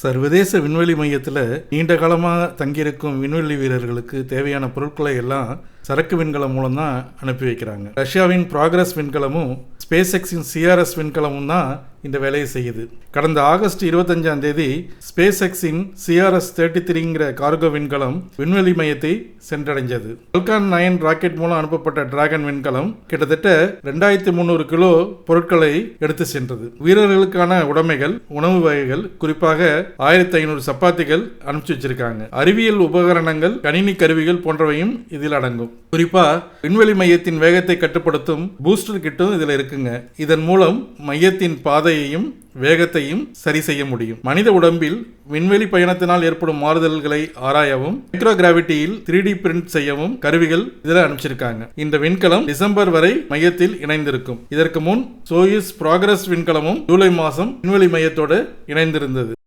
சர்வதேச விண்வெளி மையத்தில் நீண்ட காலமாக தங்கியிருக்கும் விண்வெளி வீரர்களுக்கு தேவையான பொருட்களை எல்லாம் சரக்கு விண்கலம் மூலம் தான் அனுப்பி வைக்கிறாங்க. ரஷ்யாவின் ப்ராக்ரஸ் விண்கலமும் ஸ்பேஸ் எக்ஸின் சிஆர்எஸ் விண்கலமும் தான் இந்த வேலையை செய்யுது. கடந்த ஆகஸ்ட் இருபத்தஞ்சாம் தேதி ஸ்பேஸ் எக்ஸின் சிஆர்எஸ் தேர்ட்டி த்ரீங்கிற கார்கோ விண்கலம் விண்வெளி மையத்தை சென்றடைஞ்சது. பல்கான் நயன் ராக்கெட் மூலம் அனுப்பப்பட்ட டிராகன் விண்கலம் கிட்டத்தட்ட ரெண்டாயிரத்தி முந்நூறு கிலோ பொருட்களை எடுத்து சென்றது. வீரர்களுக்கான உடைமைகள் உணவு வகைகள் குறிப்பாக ஆயிரத்தி ஐநூறு சப்பாத்திகள் அனுப்பிச்சு வச்சிருக்காங்க. அறிவியல் உபகரணங்கள் கணினி கருவிகள் போன்றவையும் இதில் அடங்கும். குறிப்பா விண்வெளி மையத்தின் வேகத்தை கட்டுப்படுத்தும் பூஸ்டர் கிட்டும் இதில் இருக்குங்க. இதன் மூலம் மையத்தின் பாதை பாதையையும் வேகத்தையும் சரி செய்ய முடியும். மனித உடம்பில் விண்வெளி பயணத்தினால் ஏற்படும் மாறுதல்களை ஆராயவும் மைக்ரோ கிராவிட்டியில் த்ரீ டி பிரிண்ட் செய்யவும் கருவிகள் இதில் அனுப்பிச்சிருக்காங்க. இந்த விண்கலம் டிசம்பர் வரை மையத்தில் இணைந்திருக்கும். இதற்கு முன் சோயிஸ் ப்ராக்ரஸ் விண்கலமும் ஜூலை மாதம் விண்வெளி மையத்தோடு இணைந்திருந்தது.